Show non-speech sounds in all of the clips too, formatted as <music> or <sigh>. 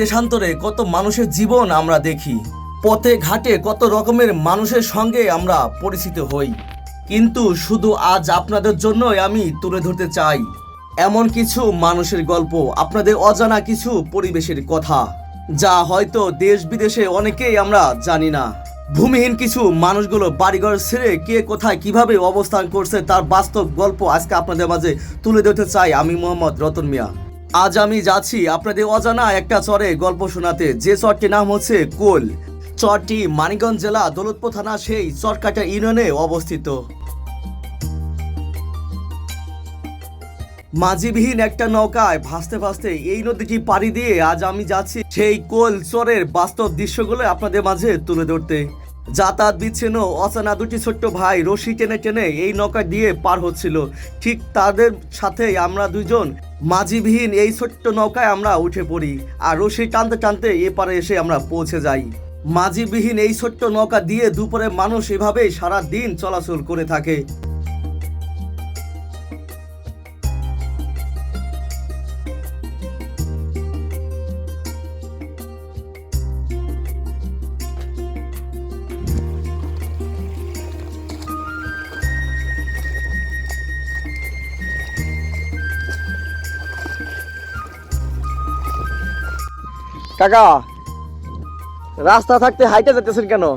দেশান্তরে কত মানুষের জীবন আমরা দেখি, পথে ঘাটে কত রকমের মানুষের সঙ্গে আমরা পরিচিত হই। কিন্তু শুধু আজ আপনাদের জন্যই আমি তুলে ধরতে চাই, এমন কিছু মানুষের গল্প, আপনাদের অজানা কিছু পরিবেশের কথা, যা হয়তো দেশ বিদেশে অনেকেই আমরা জানি না। ভূমিহীন কিছু মানুষগুলো বাড়িঘর ছেড়ে কে কোথায় কীভাবে অবস্থান করছে তার বাস্তব গল্প আজকে আপনাদের মাঝে তুলে ধরতে চাই আমি মোহাম্মদ রতন মিয়া। আজ আমি যাচ্ছি আপনাদের অজানা একটা চরে গল্প শোনাতে। যে চরটির নাম হচ্ছে কোল। চরটি মানিকগঞ্জ জেলা দৌলতপুর থানা সেই চরকাটা ইউনিয়নে অবস্থিত। মাঝিবিহীন একটা নৌকায় ভাসতে ভাসতে এই নদীটি পাড়ি দিয়ে আজ আমি যাচ্ছি সেই কোল চরের বাস্তব দৃশ্যগুলো আপনাদের মাঝে তুলে ধরতে। যাতায়াত বিচ্ছিন্ন অচানা দুটি ছোট্ট ভাই রশি টেনে টেনে এই নৌকা দিয়ে পার হচ্ছিল। ঠিক তাদের সাথে আমরা দুজন মাঝিবিহীন এই ছোট্ট নৌকায় আমরা উঠে পড়ি আর রশি টানতে টানতে এপারে এসে আমরা পৌঁছে যাই। মাঝিবিহীন এই ছোট্ট নৌকা দিয়ে দুপুরে মানুষ এভাবেই সারা দিন চলাচল করে থাকে। কাকা রাস্তা থাকতে হাইটে যেতেছেন কেন? <laughs>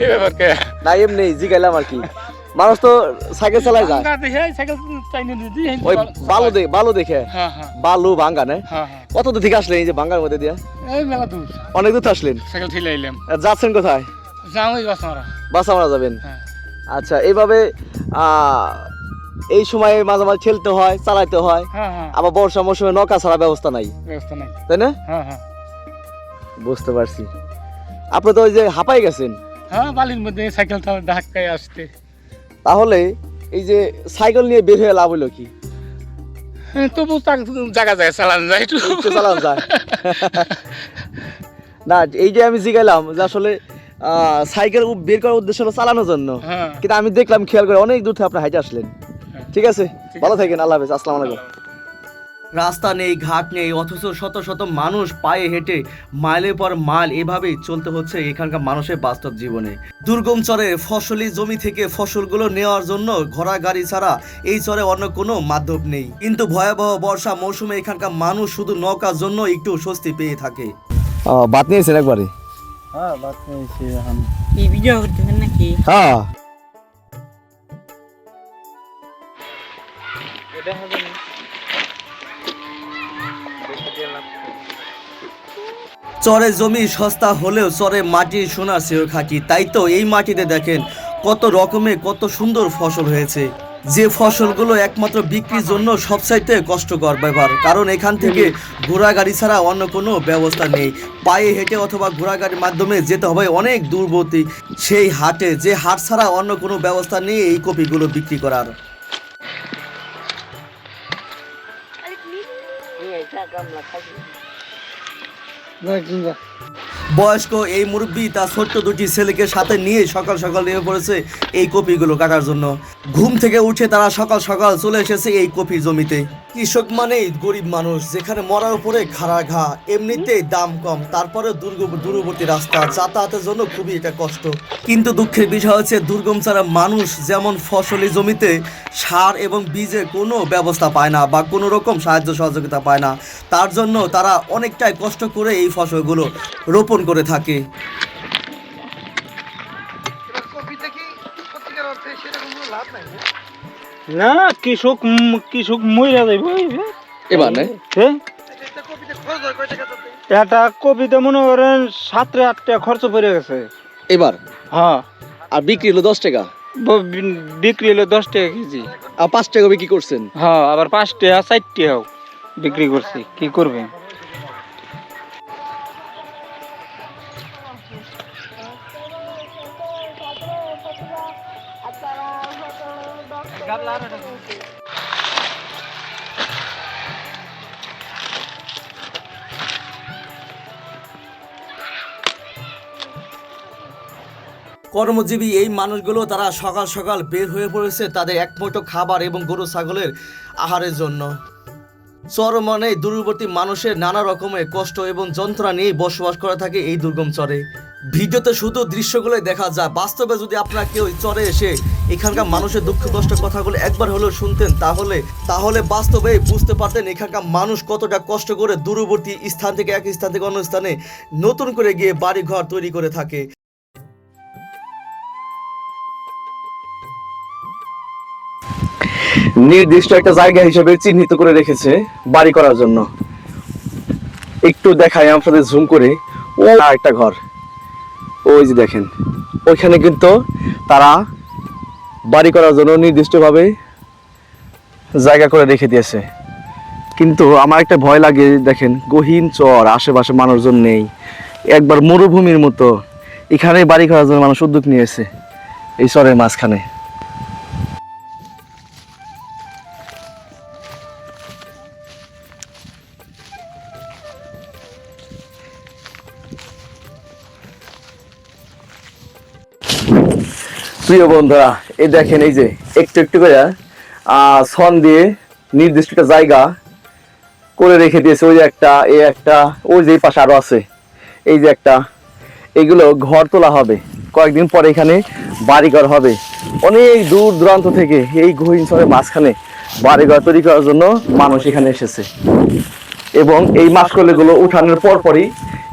এই ব্যাপার কে? না এমনি জিগাইলাম আর কি। মানুষ তো সাইকেল চালায় যায়। ওই বালু দেখে বালু দেখে? হ্যাঁ হ্যাঁ। বালু ভাঙ্গা না? হ্যাঁ হ্যাঁ। কত দূর থেকে আসলেন এই যে ভাঙ্গার মধ্যে দিয়ে? এই মেলা দূর। অনেক দূর আসলেন? সাইকেল ঠেলে এলাম যাচ্ছেন কোথায়? যাও ওই বাস মারা যাবেন? হ্যাঁ। আচ্ছা এইভাবে আহ, এই সময়ে মাঝে মাঝে খেলতে হয় চালাইতে হয়। হ্যাঁ হ্যাঁ। আবার বর্ষা মৌসুমে নৌকা ছাড়া ব্যবস্থা নাই। ব্যবস্থা নাই। তাই না? হ্যাঁ বুঝতে পারছি। আপনি তো ওই যে হাঁপাই গেছেন। হ্যাঁ বালির মধ্যে সাইকেল ধাক্কায় আসতে তাহলে এই যে সাইকেল নিয়ে বের হয়ে লাভ হলো কি? তবু জায়গা যায় চালানো যায় একটু। চালানো যায়। না এই যে আমি জিগাইলাম যে আসলে আহ, সাইকেল বের করার উদ্দেশ্য হলো চালানোর জন্য। কিন্তু আমি দেখলাম খেয়াল করে অনেক দূর থেকে আপনি হাইটে আসলেন। ঠিক আছে? ভালো থাকেন আল্লাহ হাফেজ আসসালামু আলাইকুম। রাস্তা নেই ঘাট নেই অথচ শত শত মানুষ পায়ে হেঁটে মাইলের পর মাইল এভাবেই চলতে হচ্ছে এখানকার মানুষের বাস্তব জীবনে। দুর্গম চরে ফসলি জমি থেকে ফসলগুলো নেওয়ার জন্য ঘোড়া গাড়ি ছাড়া এই চরে অন্য কোনো মাধ্যম নেই। কিন্তু ভয়াবহ বর্ষা মৌসুমে এখানকার মানুষ শুধু নৌকার জন্য একটু স্বস্তি পেয়ে থাকে। বাদ নিয়েছেন একবারে? হ্যাঁ বাস নিয়েছি এখন। করতেছেন হ্যাঁ চরে জমি সস্তা হলেও চরে মাটি সোনার সেও খাঁটি। তাই তো এই মাটিতে দেখেন কত রকমের কত সুন্দর ফসল হয়েছে। যে ফসলগুলো একমাত্র বিক্রির জন্য সবচাইতে কষ্টকর ব্যাপার। কারণ এখান থেকে ঘোড়া গাড়ি ছাড়া অন্য কোনো ব্যবস্থা নেই। পায়ে হেঁটে অথবা ঘোড়া গাড়ির মাধ্যমে যেতে হবে অনেক দূরবর্তী। সেই হাটে যে হাট ছাড়া অন্য কোনো ব্যবস্থা নেই এই কপিগুলো বিক্রি করার। 开心那进去 বয়স্ক এই মুরব্বী তার ছোট্ট দুটি ছেলেকে সাথে নিয়ে সকাল সকাল নেমে পড়েছে এই কপিগুলো কাটার জন্য। ঘুম থেকে উঠে তারা সকাল সকাল চলে এসেছে এই কফি জমিতে। কৃষক মানেই গরিব মানুষ, যেখানে মরার উপরে খাড়া ঘা এমনিতেই দাম কম তারপরে দুর্গ, দূরবর্তী রাস্তা, যাতায়াতের জন্য খুবই এটা কষ্ট। কিন্তু দুঃখের বিষয় হচ্ছে, দুর্গম ছাড়া মানুষ যেমন ফসলি জমিতে সার এবং বীজের কোনো ব্যবস্থা পায় না বা কোনো রকম সাহায্য সহযোগিতা পায় না, তার জন্য তারা অনেকটাই কষ্ট করে এই ফসলগুলো রোপণ করে থাকে। না কৃষক কৃষক মহিলা যাইব এবার এটা কপিতে মনে করেন সাতটা আটটা খরচ পড়ে গেছে। এবার? হ্যাঁ। আর বিক্রি হলো দশ টাকা? বিক্রি হলো দশ টাকা কেজি। আর পাঁচ টাকা বিক্রি করছেন? হ্যাঁ আবার পাঁচ টাকা চার টাকাও বিক্রি করছি। কি করবে কর্মজীবী এই মানুষগুলো তারা সকাল সকাল বের হয়ে পড়েছে তাদের এক মুঠো খাবার এবং গরু ছাগলের আহারের জন্য। চরমনে দূরবর্তী মানুষের নানা রকমের কষ্ট এবং যন্ত্রণা নিয়ে বসবাস করে থাকে এই দুর্গম চরে। ভিডিওতে শুধু দৃশ্যগুলোই দেখা যায়। বাস্তবে যদি আপনারা কেউ চরে এসে এখানকার মানুষের দুঃখ, কষ্ট, কথাগুলো একবার হলেও শুনতেন, তাহলে তাহলে বাস্তবে বুঝতে পারতেন এখানকার মানুষ কতটা কষ্ট করে দূরবর্তী স্থান থেকে এক স্থান থেকে অন্য স্থানে নতুন করে গিয়ে বাড়ি ঘর তৈরি করে থাকে। নির্দিষ্ট একটা জায়গা হিসেবে চিহ্নিত করে রেখেছে বাড়ি করার জন্য। একটু দেখাই আপনাদের জুম করে। ও একটা ঘর। ওই যে দেখেন, ওইখানে কিন্তু তারা বাড়ি করার জন্য নির্দিষ্টভাবে জায়গা করে রেখে দিয়েছে। কিন্তু আমার একটা ভয় লাগে, দেখেন, গহীন চর, আশেপাশে মানুষজন নেই। একবার মরুভূমির মতো এখানে বাড়ি করার জন্য মানুষ উদ্যোগ নিয়েছে এই চরের মাঝখানে। প্রিয় বন্ধুরা, এই দেখেন এই যে একটু একটু করে সন দিয়ে নির্দিষ্ট একটা জায়গা করে রেখে দিয়েছে। ওই যে একটা, এই একটা, ওই যে পাশে আরও আছে। এই যে একটা, এগুলো ঘর তোলা হবে। কয়েকদিন পরে এখানে বাড়িঘর হবে। অনেক দূর দূরান্ত থেকে এই গহীন শহরের মাঝখানে বাড়িঘর তৈরি করার জন্য মানুষ এখানে এসেছে। এবং এই মাসকলেগুলো উঠানোর পর পরই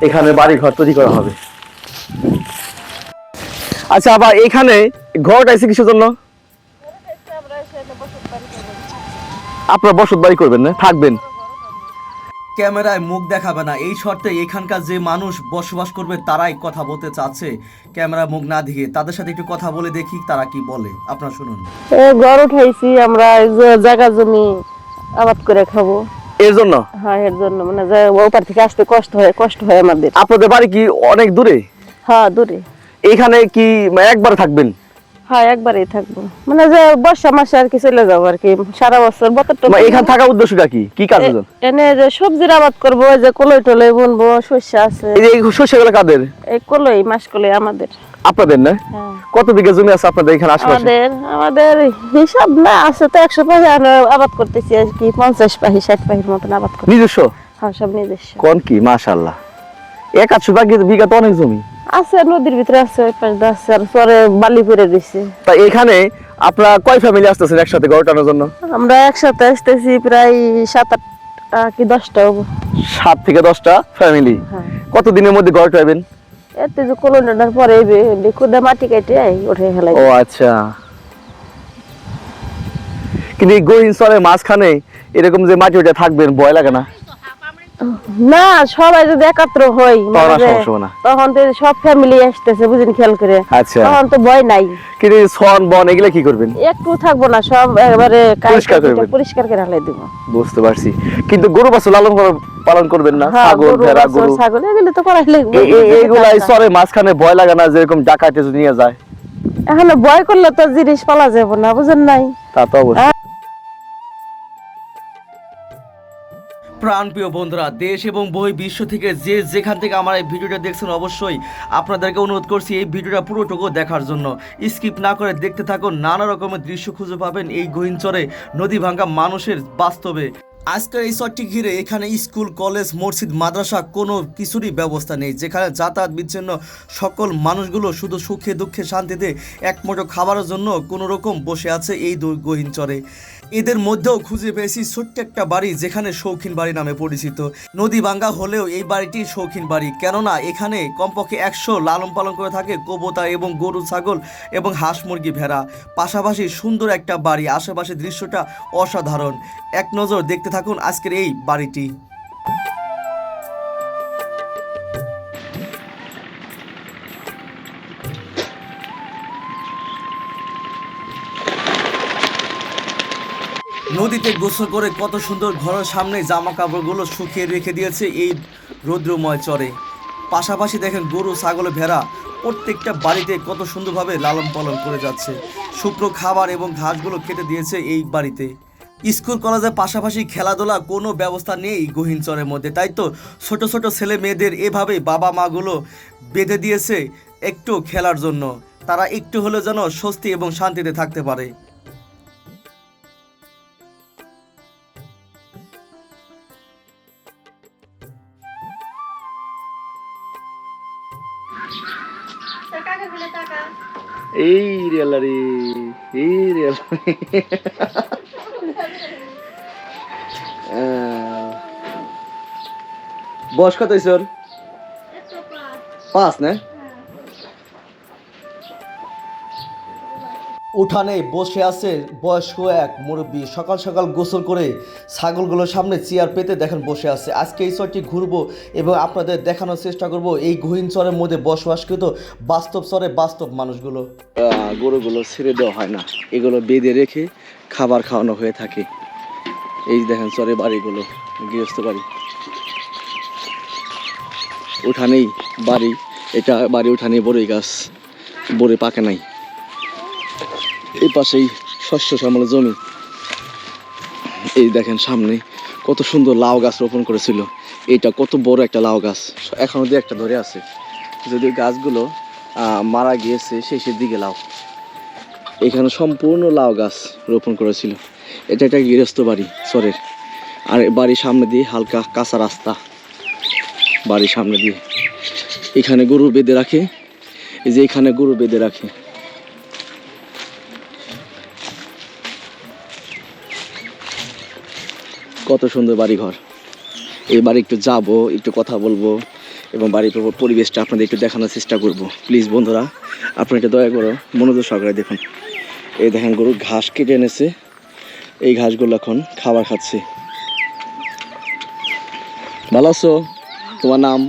এখানে বাড়িঘর তৈরি করা হবে। আচ্ছা আবার এখানে ঘরটা আছে কিসের জন্য? আপনারা বসত বাড়ি করবেন না? থাকবেন। ক্যামেরায় মুখ দেখাবে না। এই শর্তে এখানকার যে মানুষ বসবাস করবে তারাই কথা বলতে চাচ্ছে। ক্যামেরা মুখ না দিয়ে তাদের সাথে একটু কথা বলে দেখি তারা কি বলে। আপনারা শুনুন। ঘর উঠাইছি আমরা এই যে জায়গা জমি আবাদ করে খাব। এর জন্য? হ্যাঁ এর জন্য। মানে যে ওপার থেকে আসতে কষ্ট হয় কষ্ট হয় আমাদের। আপনাদের বাড়ি কি অনেক দূরে? হ্যাঁ দূরে। এখানে কি একবার থাকবেন? হ্যাঁ একবারই থাকব। মানে যে বর্ষা মাসে আর কি চলে যাব আর কি সারা বছর এখানে থাকার উদ্দেশ্যটা কি? কি জন্য এনে যে সবজির আবাদ করব যে কলই টলই বুনবো আছে। এই শস্যগুলো কাদের? এই কলই মাস কলই আমাদের। আপনাদের না? হ্যাঁ। কত বিঘা জমি আছে আপনাদের এখানে আশেপাশে? আমাদের আমাদের হিসাব না আছে তো একশো পাহি আবাদ করতেছি আর কি পঞ্চাশ পাহি ষাট পাহির মতন আবাদ করতে নিজস্ব? হ্যাঁ সব নিজস্ব। কোন কি? এক আটশো বিঘা তো অনেক জমি। আছে নদীর ভিতরে আছে ওই পাশ দিয়ে আছে আর পরে বালি দিছে। তা এখানে আপনারা কয় ফ্যামিলি আসতেছেন একসাথে টানার জন্য? আমরা একসাথে আসতেছি প্রায় সাত আট আহ, কি দশটা হব। সাত থেকে দশটা ফ্যামিলি হ্যাঁ। কত দিনের মধ্যে ঘর টাইবেন এতে যে কলোনিটার পরে খুদা মাটি কেটে উঠে ফেলাই। ও আচ্ছা। কিন্তু এই গহীন স্তরের মাঝখানে এরকম যে মাটি ওটা থাকবেন ভয় লাগে না? না সবাই যদি একাত্র হই তখন মানে। তখন তো সব ফ্যামিলি আসতেছে বুঝিন খেয়াল করে। আচ্ছা। তখন তো ভয় নাই। কিন্তু ছন বন এগুলো কি করবেন? একটু থাকব না সব একবারে পরিষ্কার করবেন। পরিষ্কার করে হালাই দিব। বুঝতে পারছি। কিন্তু গরু বাছুর লালন কর- পালন করবেন না? হ্যাঁ ছাগল ভেড়া গরু। ছাগল এগুলো তো করাই লাগবে। এগুলা এই মাঝখানে ভয় লাগে না যেরকম ডাকাইতে যদি নিয়ে যায়। এখন ভয় করলে তো জিনিস পালা যাব না বুঝেন নাই? তা তো অবশ্যই। প্রাণপ্রিয় বন্ধুরা, দেশ এবং বই বিশ্ব থেকে যে যেখান থেকে আমার এই ভিডিওটা দেখছেন অবশ্যই আপনাদেরকে অনুরোধ করছি এই ভিডিওটা পুরোটুকু দেখার জন্য। স্কিপ না করে দেখতে থাকুন, নানা রকমের দৃশ্য খুঁজে পাবেন এই গহীনচরে নদী ভাঙ্গা মানুষের বাস্তবে। আজকের এই চরটি ঘিরে এখানে স্কুল, কলেজ, মসজিদ, মাদ্রাসা কোনো কিছুরই ব্যবস্থা নেই, যেখানে যাতায়াত বিচ্ছিন্ন সকল মানুষগুলো শুধু সুখে দুঃখে শান্তিতে এক মুঠো খাবারের জন্য কোনো রকম বসে আছে এই দু- গহীন চরে। এদের মধ্যেও খুঁজে পেয়েছি ছোট্ট একটা বাড়ি যেখানে শৌখিন বাড়ি নামে পরিচিত। নদী বাঙ্গা হলেও এই বাড়িটি শৌখিন বাড়ি। কেননা এখানে কমপক্ষে একশো লালন পালন করে থাকে কবুতর এবং গরু, ছাগল এবং হাঁস মুরগি ভেড়া। পাশাপাশি সুন্দর একটা বাড়ি। আশেপাশে দৃশ্যটা অসাধারণ। এক নজর দেখতে থাকুন আজকের এই বাড়িটি। নদীতে গোসল করে কত সুন্দর ঘরের সামনে জামা কাপড়গুলো শুকিয়ে রেখে দিয়েছে এই রৌদ্রময় চরে। পাশাপাশি দেখেন গরু, ছাগল, ভেড়া প্রত্যেকটা বাড়িতে কত সুন্দরভাবে লালন পালন করে যাচ্ছে। শুকনো খাবার এবং ঘাসগুলো খেতে দিয়েছে এই বাড়িতে। স্কুল, কলেজের পাশাপাশি খেলাধুলা কোনো ব্যবস্থা নেই গহীনচরের মধ্যে। তাই তো ছোট ছোট ছেলে মেয়েদের এভাবেই বাবা মাগুলো বেঁধে দিয়েছে একটু খেলার জন্য। তারা একটু হলেও যেন স্বস্তি এবং শান্তিতে থাকতে পারে। বয়স কত হয়েছে ওর? পাঁচ না? উঠানে বসে আছে বয়স্ক এক মুরব্বী। সকাল সকাল গোসল করে ছাগলগুলোর সামনে চেয়ার পেতে দেখেন বসে আছে। আজকে এই চরটি ঘুরবো এবং আপনাদের দেখানোর চেষ্টা করব এই গহীন চরের মধ্যে বসবাসকৃত বাস্তব চরে বাস্তব মানুষগুলো। গরুগুলো ছেড়ে দেওয়া হয় না। এগুলো বেঁধে রেখে খাবার খাওয়ানো হয়ে থাকে। এই দেখেন চরে বাড়িগুলো, গৃহস্থ বাড়ি। উঠানেই বাড়ি। এটা বাড়ি উঠানেই বড়ই গাছ, বড়ে পাকে নাই। এই পাশেই শস্য শ্যামল জমি। এই দেখেন সামনে কত সুন্দর লাউ গাছ রোপণ করেছিল। এটা কত বড় একটা লাউ গাছ। এখনও দিয়ে একটা ধরে আছে। যদি গাছগুলো মারা গিয়েছে শেষের দিকে লাউ। এখানে সম্পূর্ণ লাউ গাছ রোপণ করেছিল। এটা একটা গৃহস্থ বাড়ি, সরের। আর বাড়ির সামনে দিয়ে হালকা কাঁচা রাস্তা। বাড়ির সামনে দিয়ে। এখানে গরু বেঁধে রাখে। এই যে এখানে গরু বেঁধে রাখে। কত সুন্দর বাড়ি ঘর এই বাড়ি একটু যাব একটু কথা বলব এবং বাড়ির পরিবেশটা আপনাদের একটু দেখানোর চেষ্টা করব। প্লিজ বন্ধুরা আপনি এটা দয়া করো মনোযোগ সহকারে দেখুন। এই দেখেন গরু ঘাস কেটে এনেছে। এই ঘাসগুলো এখন খাবার খাচ্ছে। ভালো আছো? তোমার নাম?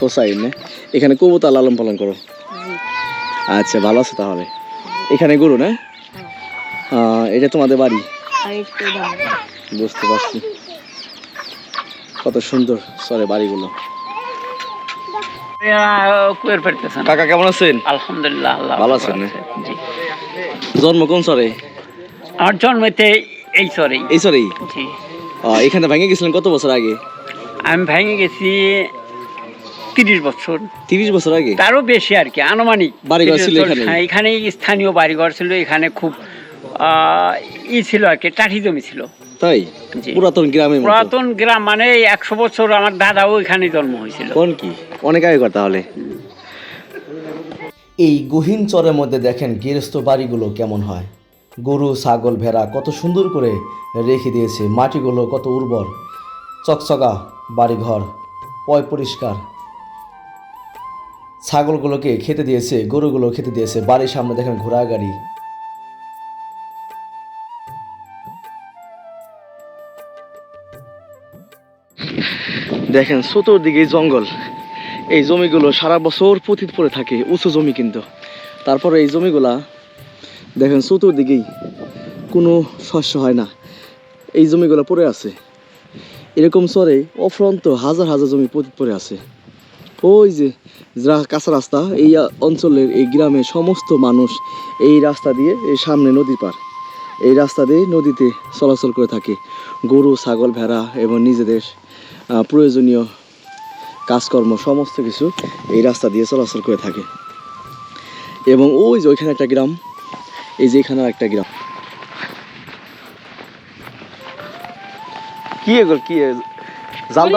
হোসাইন। এখানে কবুতা লালন পালন করো। আচ্ছা ভালো আছো তাহলে। এখানে গরু না? আহ, এটা তোমাদের বাড়ি? বুঝতে পারছি। কত সুন্দর সরে বাড়িগুলো। কাকা কেমন আছেন? আলহামদুলিল্লাহ ভালো আছেন জন্ম কোন সরে আমার জন্মেতে এই সরেই এই সরেই এখানে ভেঙে গেছিলেন কত বছর আগে? আমি ভেঙে গেছি তিরিশ বছর। তিরিশ বছর আগে? তারও বেশি আর কি আনুমানিক। বাড়িঘর 30 ছিল বছর। এখানেই? হ্যাঁ, স্থানীয় বাড়িঘর ছিল এখানে খুব ই ছিল আর কি টাঠি জমি ছিল। তাই? পুরাতন গ্রামের মতো? পুরাতন গ্রাম মানে একশো বছর আমার দাদাও এখানে জন্ম হয়েছিল। কোন কি? অনেক আগে তাহলে। এই গহীন চরের মধ্যে দেখেন গৃহস্থ বাড়িগুলো কেমন হয়। গরু ছাগল ভেড়া কত সুন্দর করে রেখে দিয়েছে মাটিগুলো কত উর্বর। চকচকা বাড়িঘর পয় পরিষ্কার। ছাগলগুলোকে খেতে দিয়েছে গরুগুলো খেতে দিয়েছে বাড়ির সামনে দেখেন ঘোড়া গাড়ি দেখেন, চতুর্দিকে জঙ্গল। এই জমিগুলো সারা বছর পতিত পড়ে থাকে, উঁচু জমি কিন্তু। তারপরে এই জমিগুলা, দেখেন, চতুর্দিকেই কোনো শস্য হয় না। এই জমিগুলো পড়ে আছে। এরকম চরে অফ্রন্ত হাজার হাজার জমি পতিত পড়ে আছে। ওই যে যা কাঁচা রাস্তা, এই অঞ্চলের এই গ্রামের সমস্ত মানুষ এই রাস্তা দিয়ে এই সামনে নদী পার এই রাস্তা দিয়ে নদীতে চলাচল করে থাকে। গরু, ছাগল, ভেড়া এবং নিজেদের প্রয়োজনীয় কাজকর্ম সমস্ত কিছু এই রাস্তা দিয়ে চলাচল করে থাকে। এবং ওই যে ওইখানে একটা গ্রাম এই যে এখানে একটা গ্রাম। কি এগুলো কি জাল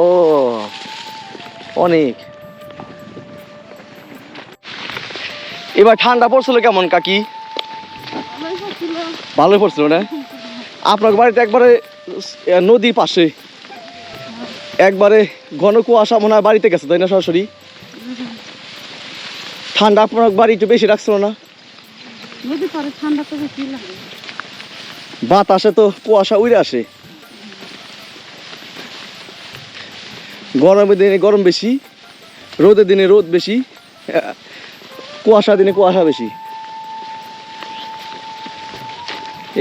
ও অনেক। এবার ঠান্ডা পড়ছিল কেমন কাকি? ভালোই পড়ছিল। না? আপনার বাড়িতে একবারে নদীর পাশে। একবারে ঘন কুয়াশা মনে হয় বাড়িতে গেছে তাই না সরাসরি? ঠান্ডা আপনার বাড়ি একটু বেশি রাখছিল না? বাতাসে তো কুয়াশা উড়ে আসে। গরমের দিনে গরম বেশি রোদের দিনে রোদ বেশি কুয়াশা দিনে কুয়াশা বেশি।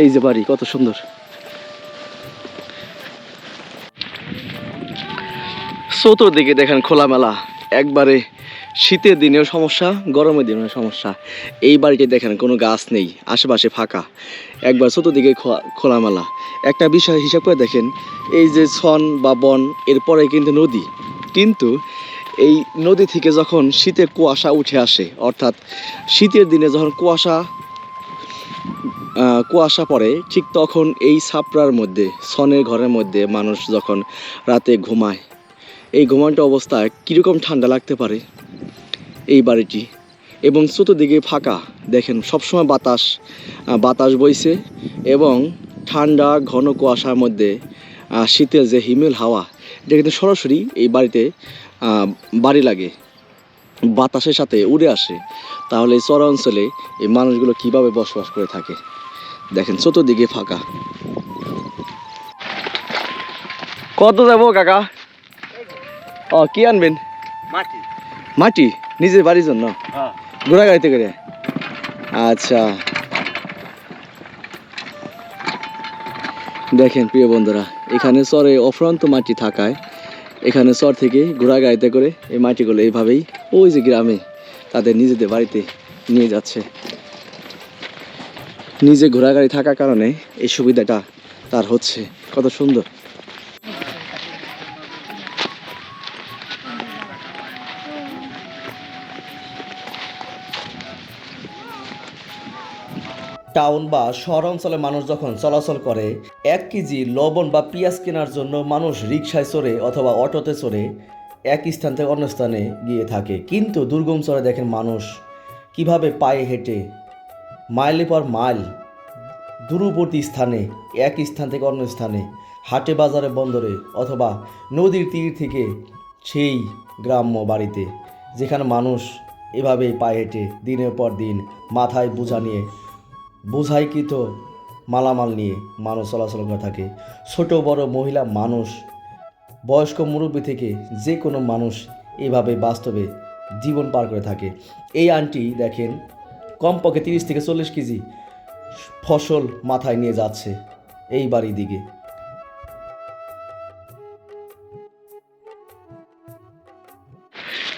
এই যে বাড়ি কত সুন্দর। চতুর্দিকে দেখেন খোলামেলা। একবারে শীতের দিনেও সমস্যা, গরমের দিনেও সমস্যা। এই বাড়িতে দেখেন কোনো গাছ নেই, আশেপাশে ফাঁকা। একবার চতুর্দিকে খোলা- খোলামেলা। একটা বিষয় হিসাব করে দেখেন, এই যে ছন বা বন, এরপরে কিন্তু নদী। কিন্তু এই নদী থেকে যখন শীতের কুয়াশা উঠে আসে, অর্থাৎ শীতের দিনে যখন কুয়াশা কুয়াশা পড়ে, ঠিক তখন এই ছাপড়ার মধ্যে সনের ঘরের মধ্যে মানুষ যখন রাতে ঘুমায় এই ঘুমান্ত অবস্থায় কীরকম ঠান্ডা লাগতে পারে? এই বাড়িটি। এবং চতুর্দিকে ফাঁকা। দেখেন, সবসময় বাতাস বাতাস বইছে এবং ঠান্ডা, ঘন কুয়াশার মধ্যে শীতের যে হিমেল হাওয়া, এটা কিন্তু সরাসরি এই বাড়িতে বাড়ি লাগে। বাতাসের সাথে উড়ে আসে। তাহলে এই চরা অঞ্চলে এই মানুষগুলো কীভাবে বসবাস করে থাকে? দেখেন, চতুর্দিকে ফাঁকা। কত যাব, কাকা? ও কি আনবেন? মাটি। মাটি? নিজের বাড়ির জন্য? হ্যাঁ। ঘোড়া গাড়িতে করে? আচ্ছা। দেখেন প্রিয় বন্ধুরা এখানে চরে অফ্রান্ত মাটি থাকায় এখানে চর থেকে ঘোড়া গাড়িতে করে এই মাটিগুলো এইভাবেই ওই যে গ্রামে তাদের নিজেদের বাড়িতে নিয়ে যাচ্ছে। নিজে ঘোড়া গাড়ি থাকার কারণে এই সুবিধাটা তার হচ্ছে। কত সুন্দর। টাউন বা শহর অঞ্চলে মানুষ যখন চলাচল করে, এক কেজি লবণ বা পেঁয়াজ কেনার জন্য মানুষ রিক্সায় চড়ে অথবা অটোতে চড়ে এক স্থান থেকে অন্য স্থানে গিয়ে থাকে। কিন্তু দুর্গম চরে দেখেন মানুষ কীভাবে পায়ে হেঁটে মাইলের পর মাইল দূরবর্তী স্থানে, এক স্থান থেকে অন্য স্থানে, হাটে, বাজারে, বন্দরে অথবা নদীর তীর থেকে সেই গ্রাম্য বাড়িতে, যেখানে মানুষ এভাবেই পায়ে হেঁটে দিনের পর দিন মাথায় বোঝা নিয়ে বোঝাইকৃত মালামাল নিয়ে মানুষ চলাচল করে থাকে। ছোট, বড় মহিলা, মানুষ, বয়স্ক মুরব্বী থেকে যে কোনো মানুষ এভাবে বাস্তবে জীবন পার করে থাকে। এই আন্টি দেখেন, কমপক্ষে তিরিশ থেকে চল্লিশ কেজি ফসল মাথায় নিয়ে যাচ্ছে এই বাড়ির দিকে।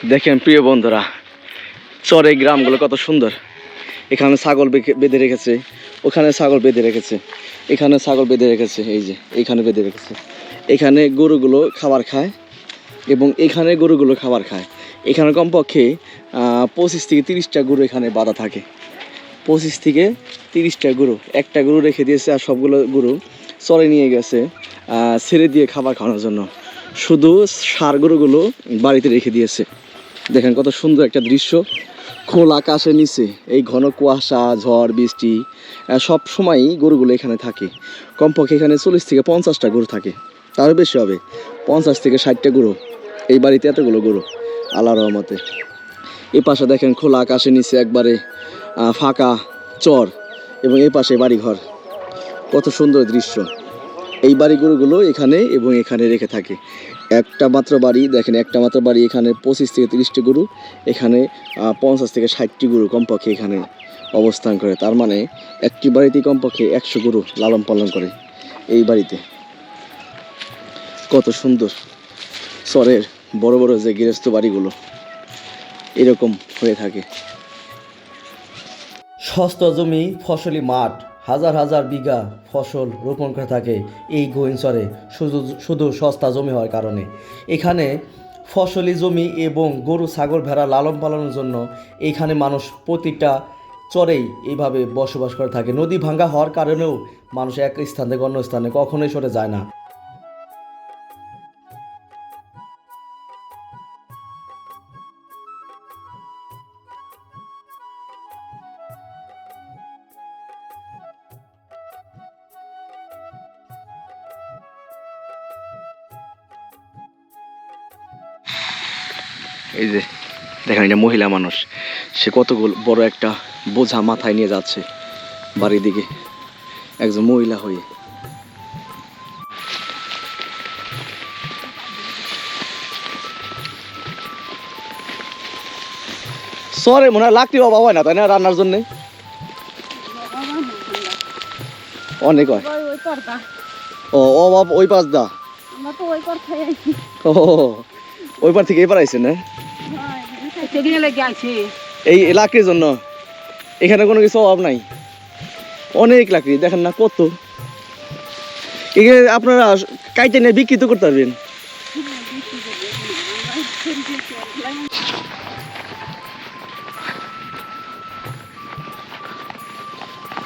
দেখেন প্রিয় বন্ধুরা, চরে গ্রামগুলো কত সুন্দর। এখানে ছাগল বেঁধে রেখেছে, ওখানে ছাগল বেঁধে রেখেছে, এখানে ছাগল বেঁধে রেখেছে, এই যে এইখানে বেঁধে রেখেছে। এখানে গরুগুলো খাবার খায় এবং এখানে গরুগুলো খাবার খায়। এখানে কমপক্ষে পঁচিশ থেকে তিরিশটা গরু এখানে বাঁধা থাকে। পঁচিশ থেকে তিরিশটা গরু, একটা গরু রেখে দিয়েছে আর সবগুলো গরু চরে নিয়ে গেছে ছেড়ে দিয়ে খাবার খাওয়ানোর জন্য। শুধু সার গরুগুলো বাড়িতে রেখে দিয়েছে। দেখেন কত সুন্দর একটা দৃশ্য। খোলা আকাশের নিচে, এই ঘন কুয়াশা, ঝড়, বৃষ্টি সব সময়ই গরুগুলো এখানে থাকে। কমপক্ষে এখানে চল্লিশ থেকে পঞ্চাশটা গরু থাকে। তারও বেশি হবে, পঞ্চাশ থেকে ষাটটা গরু, এই বাড়িতে এতগুলো গরু আল্লাহ রহমতে। এই পাশে দেখেন খোলা আকাশের নিচে একবারে ফাঁকা চর এবং এই পাশে বাড়িঘর। কত সুন্দর দৃশ্য। এই বাড়ি গরুগুলো এখানে এবং এখানে রেখে থাকে। একটা মাত্র বাড়ি, দেখেন, একটা মাত্র বাড়ি এখানে পঁচিশ থেকে তিরিশটি গরু, এখানে পঞ্চাশ থেকে ষাটটি গরু কমপক্ষে এখানে অবস্থান করে। তার মানে একটি বাড়িতে কমপক্ষে একশো গরু লালন পালন করে এই বাড়িতে। কত সুন্দর চরের বড় বড় যে গৃহস্থ বাড়িগুলো এরকম হয়ে থাকে। সস্তা জমি, ফসলি মাঠ হাজার হাজার বিঘা ফসল রোপণ করে থাকে এই গোয়েঞ্চরে শুধু শুধু সস্তা জমি হওয়ার কারণে। এখানে ফসলি জমি এবং গরু, ছাগল ভেড়া লালন পালনের জন্য এইখানে মানুষ প্রতিটা চরেই এইভাবে বসবাস করে থাকে। নদী ভাঙ্গা হওয়ার কারণেও মানুষ এক স্থান থেকে অন্য স্থানে কখনোই সরে যায় না। এই যে দেখেন এটা মহিলা মানুষ। সে কত বড় একটা বোঝা মাথায় নিয়ে যাচ্ছে বাড়ির দিকে। একজন মহিলা হয়ে। সরে মনে হয় লাকড়ির অভাব হয় না তাই না রান্নার জন্যে? অনেক হয়। ও অভাব ওই পাশ দা। ও ওই পার থেকে এবার আইছেন না এই লাকড়ির জন্য এখানে কোনো কিছু অভাব নাই। অনেক লাকড়ি দেখেন না কত। এখানে আপনারা কাইটে নিয়ে বিক্রি তো করতে পারবেন।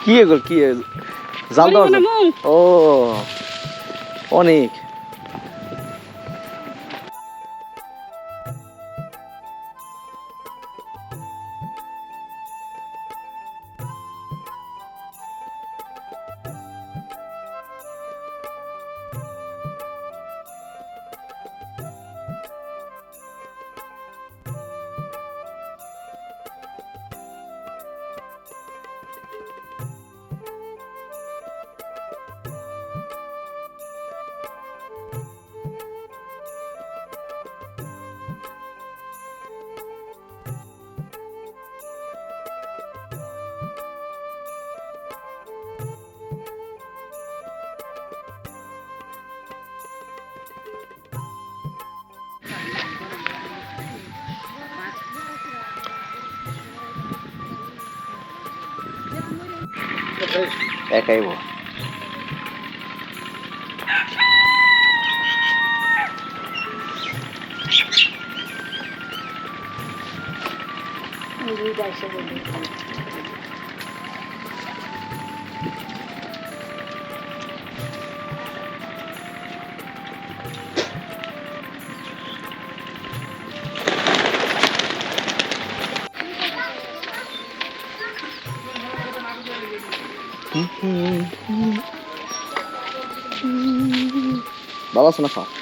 কি এগুলো কি জাল জন্য? ও অনেক। একাই বল ভালো আছে না খা